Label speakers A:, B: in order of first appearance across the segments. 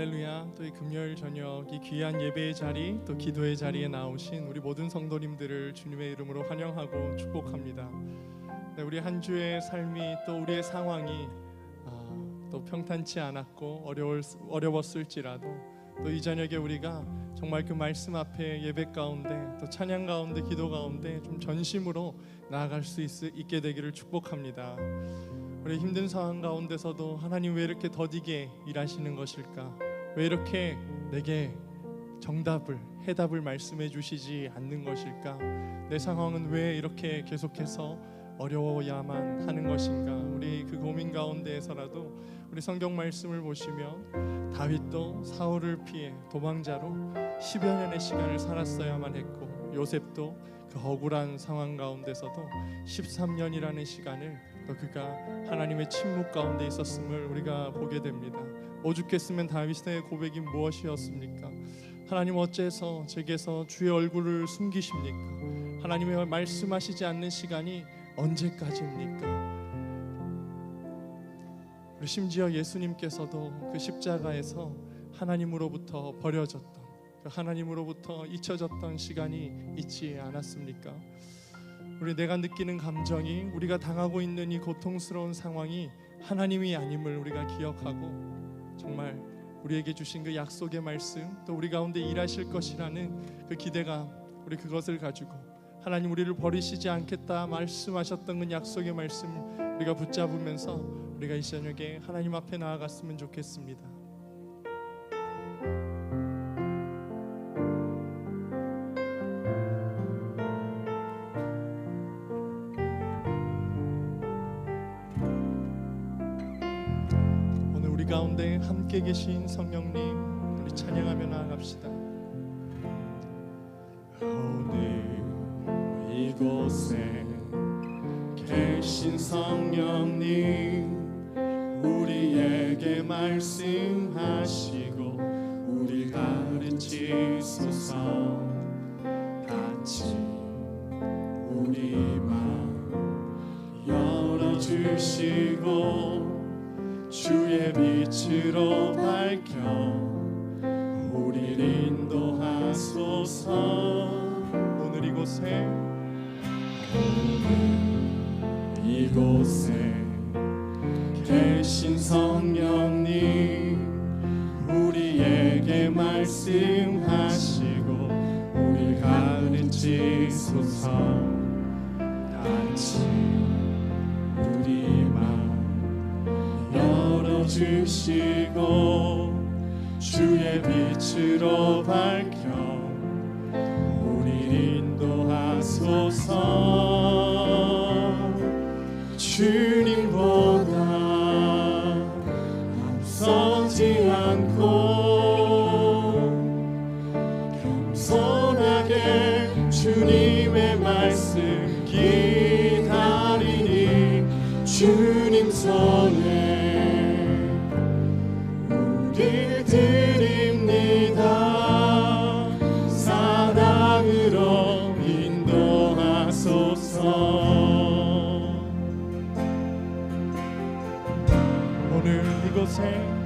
A: 할렐루야 또 이 금요일 저녁 이 귀한 예배의 자리 또 기도의 자리에 나오신 우리 모든 성도님들을 주님의 이름으로 환영하고 축복합니다. 네, 우리 한 주의 삶이 또 우리의 상황이 아, 또 평탄치 않았고 어려울, 어려웠을지라도 또 이 저녁에 우리가 정말 그 말씀 앞에 예배 가운데 또 찬양 가운데 기도 가운데 좀 전심으로 나아갈 수 있, 있게 되기를 축복합니다. 우리 힘든 상황 가운데서도 하나님 왜 이렇게 더디게 일하시는 것일까? 왜 이렇게 내게 정답을 해답을 말씀해 주시지 않는 것일까? 내 상황은 왜 이렇게 계속해서 어려워야만 하는 것인가? 우리 그 고민 가운데에서라도 우리 성경 말씀을 보시면 다윗도 사울을 피해 도망자로 10여 년의 시간을 살았어야만 했고 요셉도 그 억울한 상황 가운데서도 13년이라는 시간을 또 그가 하나님의 침묵 가운데 있었음을 우리가 보게 됩니다. 오죽했으면 다윗의 고백이 무엇이었습니까? 하나님 어째서 제게서 주의 얼굴을 숨기십니까? 하나님의 말씀하시지 않는 시간이 언제까지입니까? 심지어 예수님께서도 그 십자가에서 하나님으로부터 버려졌던 그 하나님으로부터 잊혀졌던 시간이 있지 않았습니까? 우리 내가 느끼는 감정이 우리가 당하고 있는 이 고통스러운 상황이 하나님이 아님을 우리가 기억하고 정말 우리에게 주신 그 약속의 말씀 또 우리 가운데 일하실 것이라는 그 기대감 우리 그것을 가지고 하나님 우리를 버리시지 않겠다 말씀하셨던 그 약속의 말씀 우리가 붙잡으면서 우리가 이 저녁에 하나님 앞에 나아갔으면 좋겠습니다. 함께 계신 성령님 우리 찬양하며 나아갑시다.
B: 오늘 이곳에 계신 성령님 우리에게 말씀하시고 우리 가르치소서 같이 우리 마음 열어주시고 주의 빛으로 밝혀 우리 인도하소서.
A: 오늘 이곳에
B: 이곳에 계신 성령님 우리에게 말씀하시고 우리 가르치소서 같이 우리 마음 주시고 주의 빛으로 밝혀 이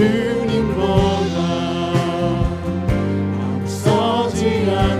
B: 주님 보다 앞서지 않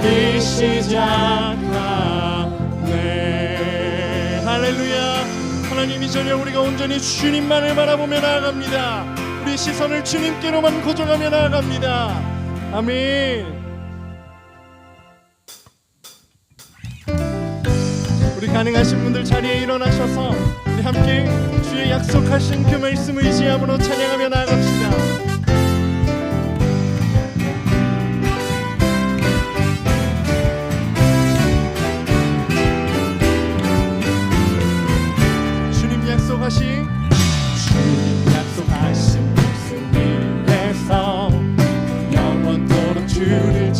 B: 하기 시작하네. 할렐루야. 하나님 이전에
A: 우리가 온전히 주님만을 바라보며 나아갑니다. 우리 시선을 주님께로만 고정하며 나아갑니다. 아멘. 우리 가능하신 분들 자리에 일어나셔서 함께 주의 약속하신 그 말씀 의지함으로 찬양하며 나아갑시다. 약속하신 주 약속하신 말씀 위에서 영원토록 주를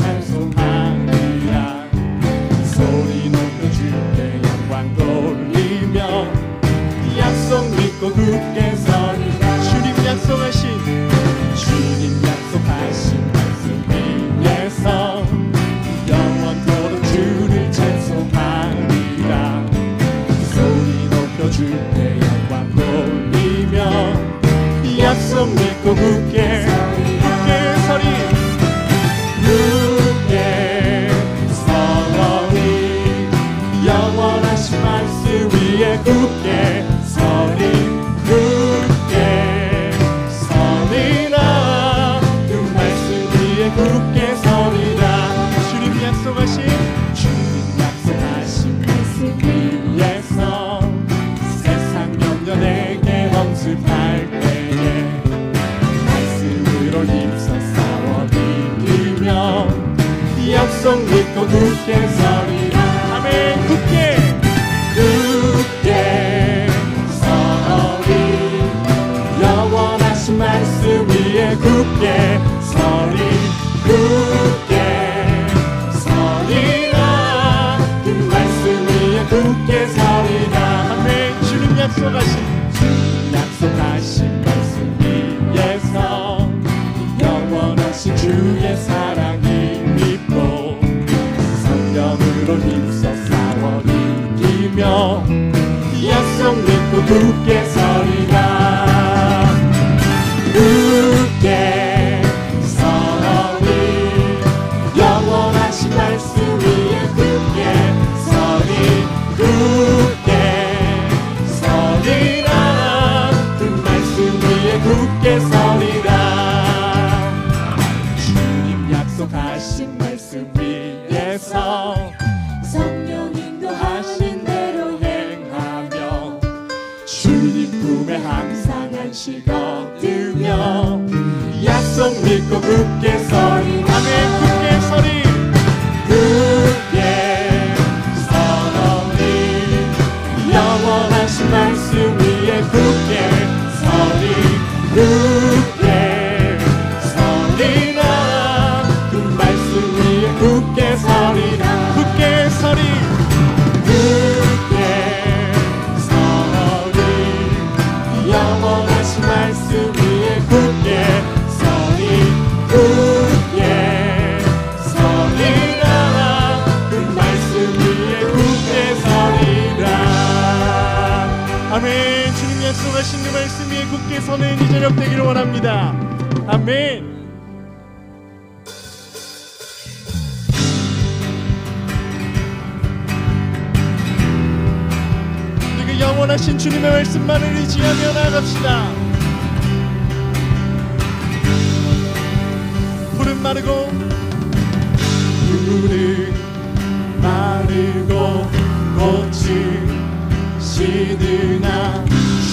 A: 믿고 굳게 서 그 기저력 되기를 원합니다. 아멘. 그 영원하신 주님의 말씀만을 의지하며 나갑시다. 푸른 마르고 푸른 마르고 꽃이 시드나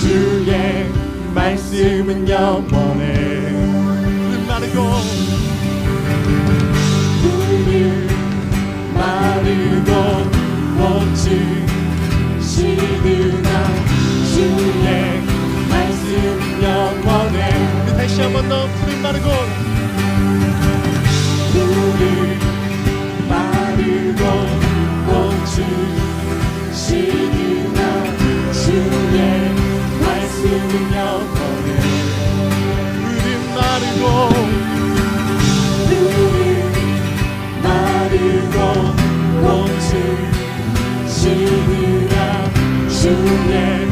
A: 주의 말씀은 영원해. 마르고 물은 마르고 꽃은 시드나 주의 말씀 영원해. 다시 한 번 더 물은 마르고 주님이라 주님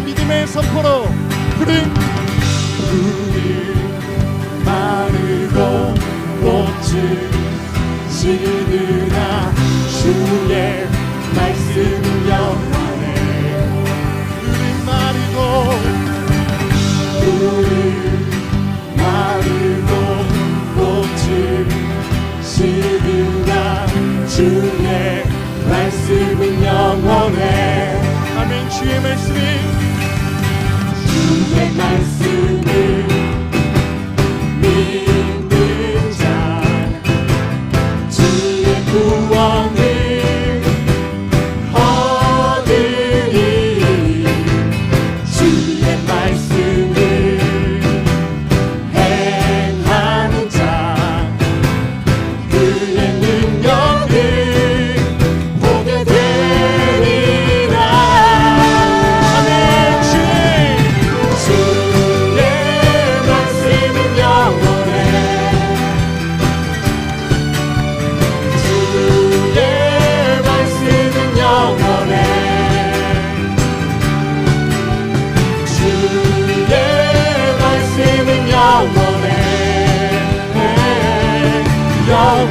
A: 믿음의 선포로 부른
B: 마르고 꽃을 지느라 주의 말씀 영원해.
A: 우리 마르고
B: 우리 마르고 꽃을 지느라 주의 말씀은 영원해.
A: 아멘 주의 말씀이
B: 주의 말씀을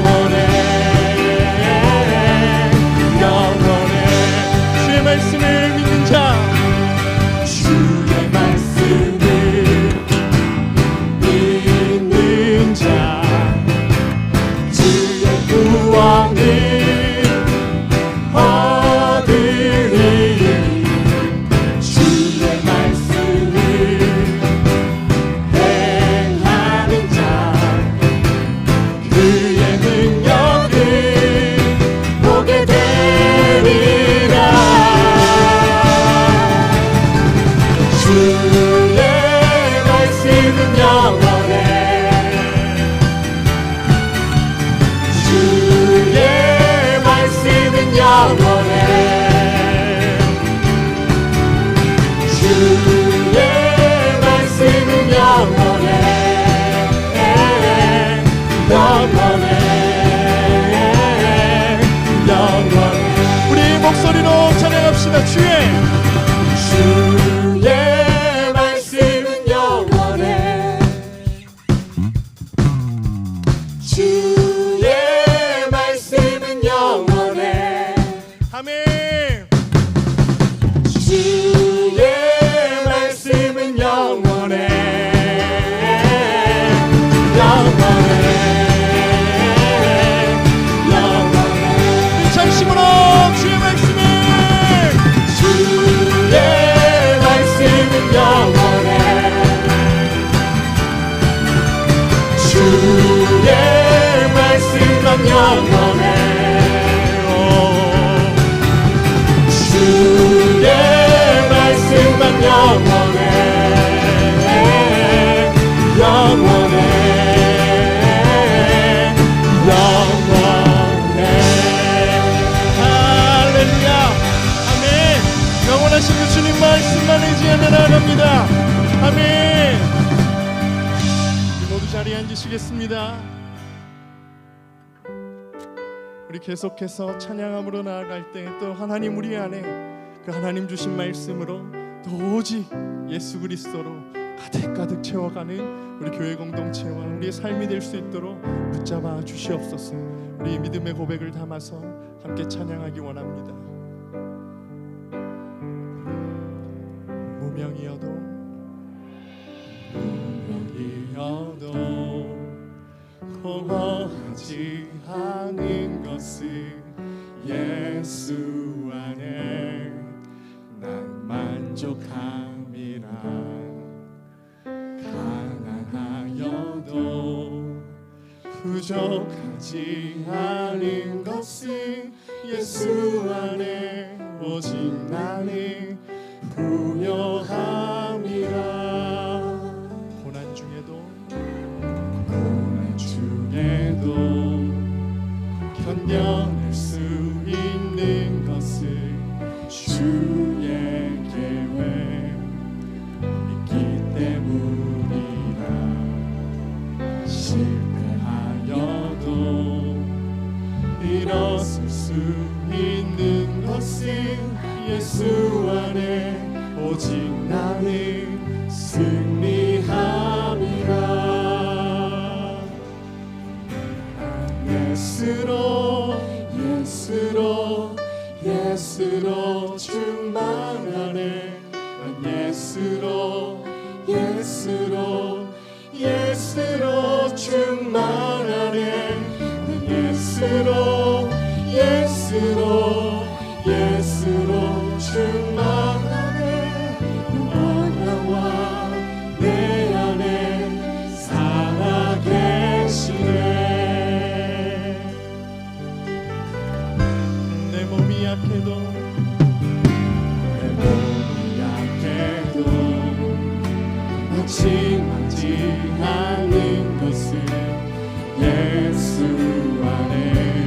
B: 영
A: 아멘 모두 자리에 앉으시겠습니다 우리 계속해서 찬양함으로 나아갈 때 또 하나님 우리 안에 그 하나님 주신 말씀으로 또 오직 예수 그리스도로 가득가득 채워가는 우리 교회 공동체와 우리의 삶이 될 수 있도록 붙잡아 주시옵소서. 우리 믿음의 고백을 담아서 함께 찬양하기 원합니다. 무명이어도 무명이어도 공허하지 않은 것을 예수 안에 난 만족함이라 가난하여도 부족하지 않은 것을 예수 안에 오직 나는 부여함
B: 의심하지 않는 것을 예수 안에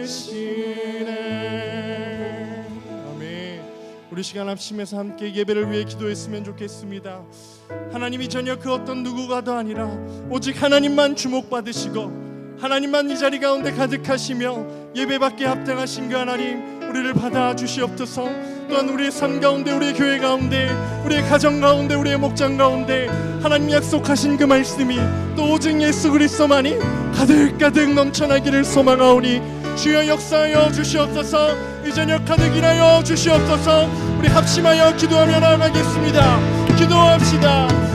B: 되시네.
A: 우리 시간 합심해서 함께 예배를 위해 기도했으면 좋겠습니다. 하나님이 전혀 그 어떤 누구가도 아니라 오직 하나님만 주목받으시고 하나님만 이 자리 가운데 가득하시며 예배받게 합당하신 그 하나님 우리를 받아 주시옵소서. 또한 우리의 삶 가운데 우리의 교회 가운데 우리의 가정 가운데 우리의 목장 가운데 하나님 약속하신 그 말씀이 또 오직 예수 그리스도만이 가득가득 넘쳐나기를 소망하오니 주여 역사하여 주시옵소서. 이젠 역하득 일하여 주시옵소서. 우리 합심하여 기도하며 나아가겠습니다. 기도합시다.